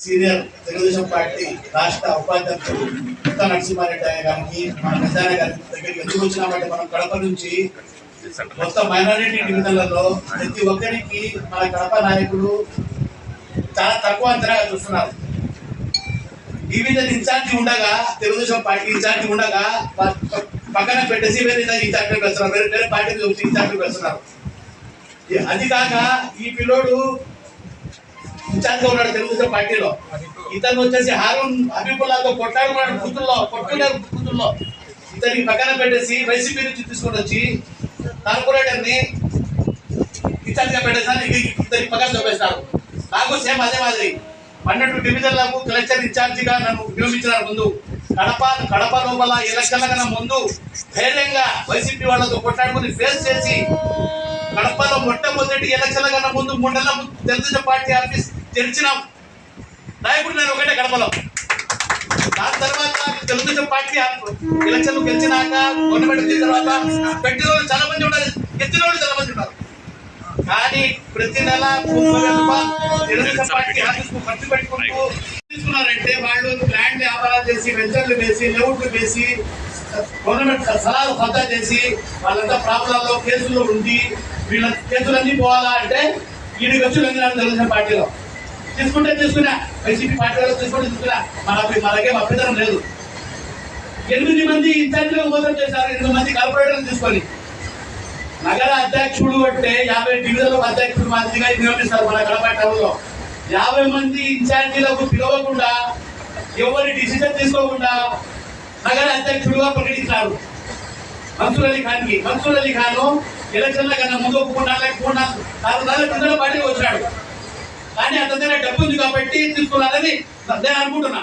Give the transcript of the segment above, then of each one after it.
Senior Telugu Desam party రాష్ట్ర ఉపాధ్యక్షుడు కొత్త నరసింహారెడ్డి గారికి మన ప్రధాన గారి దగ్గరికి ఎందుకు వచ్చినామంటే మనం కడప నుంచి మొత్తం మైనారిటీ డివిజన్లలో ప్రతి ఒక్కరికి మన కడప నాయకులు చాలా తక్కువ అంతరాగా చూస్తున్నారు. డివిజన్ ఇన్ఛార్జి ఉండగా తెలుగుదేశం పార్టీ ఇన్ఛార్జి ఉండగా పక్కన పెట్టేసి వేరే ఇన్ఛార్జి పెడుతున్నారు వేరే వేరే పార్టీ వచ్చి ఇన్ఛార్జి పెడుతున్నారు. అది కాక ఈ పిల్లోడు ఇన్ఛార్జ్ ఉన్నాడు తెలుగుదేశం పార్టీలో. ఇతను వచ్చేసి హారూన్ హబీబుల్లాతో కొట్టాడుకున్నాడు కూతుల్లో కొట్టుకున్నారు కూతుల్లో ఇతనికి పక్కన పెట్టేసి వైసీపీ నుంచి తీసుకొని వచ్చి కార్పొరేటర్ని ఇన్ఛార్జ్గా పెట్టేసారి ఇతనికి పక్కన చూపేస్తారు నాకు సేమ్ అదే మాదిరి. పన్నెండు డివిజన్లకు కలెక్టర్ ఇన్ఛార్జి గా నన్ను నియమించినారు ముందు కడప కడప లోపల ఎలక్షన్ల కన్నా ముందు ధైర్యంగా వైసీపీ వాళ్ళతో కొట్లాడుకుని ఫేస్ చేసి కడపలో మొట్టమొదటి ఎలక్షన్ల కన్నా ముందు మండలం తెలుగుదేశం పార్టీ ఆఫీస్ తెరిచినాం నాయకుడు నేను ఒకటే గడపలో దాని తర్వాత తెలుగుదేశం పార్టీ ఎలక్షన్లు గెలిచినాక గవర్నమెంట్ వచ్చిన తర్వాత పెట్టిన వాళ్ళు చాలా మంది ఉన్నారు గెలిచిన వాళ్ళు చాలా మంది ఉన్నారు కానీ ప్రతి నెల తెలుగుదేశం పార్టీ ఆఫీస్ ఖర్చు పెట్టుకుంటూ తీసుకున్నారంటే వాళ్ళు ల్యాండ్ వ్యాపారాలు చేసి వెంచర్లు వేసి లేఅవుట్లు వేసి గవర్నమెంట్ సలహాలు హోదా చేసి వాళ్ళంతా ప్రాబ్లంలో కేసుల్లో ఉండి వీళ్ళ కేసులన్నీ పోవాలా అంటే ఈడు ఖర్చులు అందినారు తెలుగుదేశం పార్టీలో. తీసుకుంటే తీసుకున్నా వైసీపీ పార్టీ వాళ్ళు తీసుకుంటే తీసుకున్నా మన మనకే అభ్యంతరం లేదు. ఎనిమిది మంది ఇన్ఛార్జీలు మోసం చేశారు. ఎనిమిది మంది కార్పొరేటర్లు తీసుకొని. నగర అధ్యక్షుడు అంటే యాభై డివిజన్ల అధ్యక్షుడు మాదిరిగా నియమిస్తారు మన కడప టౌన్లో. యాభై మంది ఇన్ఛార్జీలకు పిలవకుండా ఎవరి డిసిజన్ తీసుకోకుండా నగర అధ్యక్షుడుగా ప్రకటించారు. మన్సూర్ అలీ ఖాన్కి మన్సూర్ అలీ ఖాన్ ఎలక్షన్ల కన్నా ముందు ఒక మూడు నాలుగు మూడు నాలుగు నాలుగు నెలల కింద పార్టీకి వచ్చాడు కానీ అతని దగ్గర డబ్బు ఉంది కాబట్టి తీసుకున్నారని నేను అనుకుంటున్నా.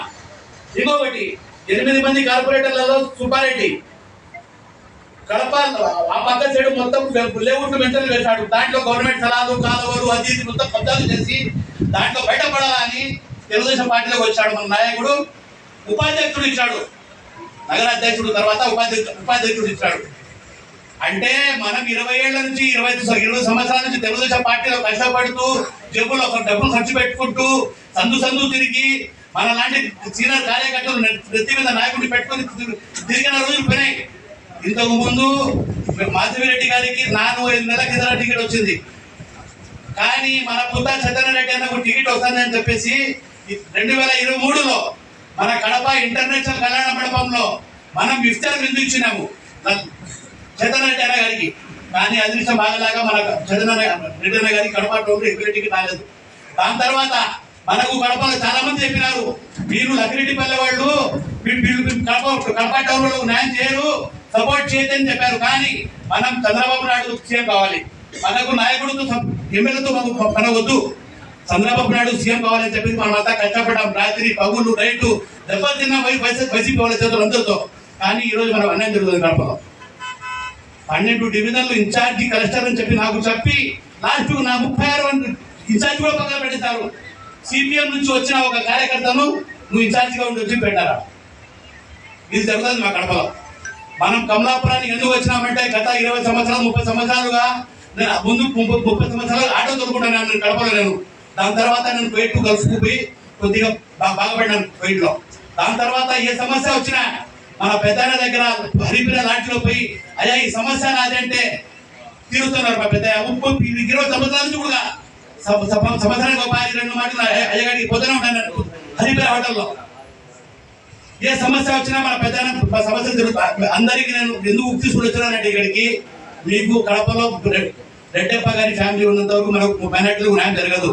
ఇంకొకటి ఎనిమిది మంది కార్పొరేటర్లలో సుబ్బారెడ్డి కడప ఆ పక్క సైడ్ మొత్తం లేవుట్లు మెంటలు వేశాడు దాంట్లో గవర్నమెంట్ సలాదు కాలువలు అది ఇది మొత్తం కబ్జాలు చేసి దాంట్లో బయటపడాలని తెలుగుదేశం పార్టీలోకి వచ్చాడు మన నాయకుడు. ఉపాధ్యక్షుడు ఇచ్చాడు. నగరాధ్యక్షుడు తర్వాత ఉపాధ్యక్షుడు ఉపాధ్యక్షుడు ఇచ్చాడు. అంటే మనం ఇరవై ఏళ్ళ నుంచి ఇరవై ఇరవై సంవత్సరాల నుంచి తెలుగుదేశం పార్టీలో కష్టపడుతూ జేబులో ఒక డబ్బులు ఖర్చు పెట్టుకుంటూ సందు సందు తిరిగి మన లాంటి సీనియర్ కార్యకర్తలు నెత్తి మీద నాయకుడిని పెట్టుకొని తిరిగి- తిరిగిన రోజులు పోయినాయి. ఇంతకు ముందు మాధవిరెడ్డి గారికి నాలుగు ఐదు నెలల కింద టికెట్ వచ్చింది. కానీ మన పుత్త చంద్రరెడ్డి అన్నకు టికెట్ వస్తుందని చెప్పేసి రెండు వేల ఇరవై మూడులో మన కడప ఇంటర్నేషనల్ కళ్యాణ మండపంలో మనం ఇఫ్తార్ విందు ఇచ్చినాము. చంద్రరెడ్డి అన్న గారికి కానీ అదృష్టం బాగలాగా మనకు చంద్ర రెడ్డి అన్న గారికి కడప టౌన్ ఎక్కడ రాలేదు దాని తర్వాత మనకు కడపలో చాలా మంది చెప్పినారు మీరు లక్కిరెడ్డిపల్లె వాళ్ళు మీరు కడప కడప టౌన్లో న్యాయం చేయరు సపోర్ట్ చేయదని చెప్పారు. కానీ మనం చంద్రబాబు నాయుడు సీఎం కావాలి. మనకు నాయకుడితో ఎమ్మెల్యేతో మనకు మనవద్దు చంద్రబాబు నాయుడు సీఎం కావాలని చెప్పి మనం అంతా కష్టపడ్డాం. రాత్రి పగులు నైట్ దెబ్బతిన్న వైసీపీ వైసీపీ వాళ్ళ చేతులు అందరితో. కానీ ఈరోజు మనం అన్యాయం జరుగుతుంది కడపలో. పన్నెండు డివిజన్లు ఇన్ఛార్జి కలెక్టర్ అని చెప్పి నాకు చెప్పి లాస్ట్ నా ముప్పై ఆరు మంది ఇన్ఛార్జి కూడా పక్కన పెడతారు సిపిఎం నుంచి వచ్చిన ఒక కార్యకర్తను నువ్వు ఇన్ఛార్జిగా ఉండి వచ్చి పెట్టారా ఇది జరుగుతుంది మా కడపలో. మనం కమలాపురానికి ఎందుకు వచ్చినామంటే గత ఇరవై సంవత్సరాలు ముప్పై సంవత్సరాలుగా నేను ముందు ముప్పై ముప్పై సంవత్సరాలు ఆటో దొరుకుంటాను నేను కడపలో నేను. దాని తర్వాత నేను కోయిట్ కలుసుకుపోయి కొద్దిగా బాగా బాగుపడినాను కోయిట్ దాని తర్వాత ఏ సమస్య వచ్చినా మన పెద్దన్న దగ్గర హరిపిన లాంటిలో పోయి అయ్యా ఈ సమస్య నాదంటే తీరుతున్నారు మా పెద్దయ్య. ఉప్పు ఇరవై సంవత్సరాల నుంచి కూడా సంవత్సరానికి ఒక రెండు మాటలు అయ్యగాడికి అయ్యగారికి పొద్దున ఉంటాను హరిపిన హోటల్లో. ఏ సమస్య వచ్చినా మన పెద్ద సమస్య జరుగుతుంది అందరికీ నేను ఎందుకు తీసుకుని వచ్చినానంటే ఇక్కడికి? మీకు కడపలో రెడ్డప్ప గారి ఫ్యామిలీ ఉన్నంత వరకు మనకు మైనార్టీలకు న్యాయం జరగదు.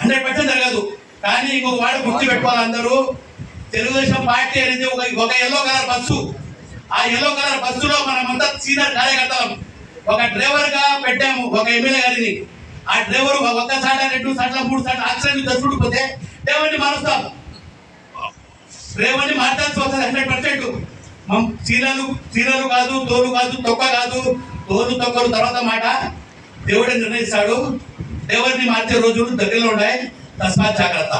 హండ్రెడ్ పర్సెంట్ జరగదు. కానీ ఇంకొక వాడు గుర్తు పెట్టుకోవాలి అందరూ. తెలుగుదేశం పార్టీ అనేది ఒక ఒక ఎల్లో కలర్ బస్సు. ఆ ఎల్లో కలర్ బస్సులో మనమంతా సీనియర్ కార్యకర్తలం. ఒక డ్రైవర్గా పెట్టాము ఒక ఎమ్మెల్యే గారిని. ఆ డ్రైవర్ ఒక సాట రెండు సాట్ల మూడు సార్లు యాక్సిడెంట్ చేసుకుంటూ పోతే డ్రైవర్ని మారుస్తాం. రేవని మార్చాల్సి వస్తుంది హండ్రెడ్ పర్సెంట్. చీరలు చీరలు కాదు తోలు కాదు తొక్క కాదు. తోలు తొక్కలు తర్వాత మాట దేవుడే నిర్ణయిస్తాడు. దేవుడిని మార్చే రోజులు దగ్గరలో ఉన్నాయి. తస్మాత్ జాగ్రత్త.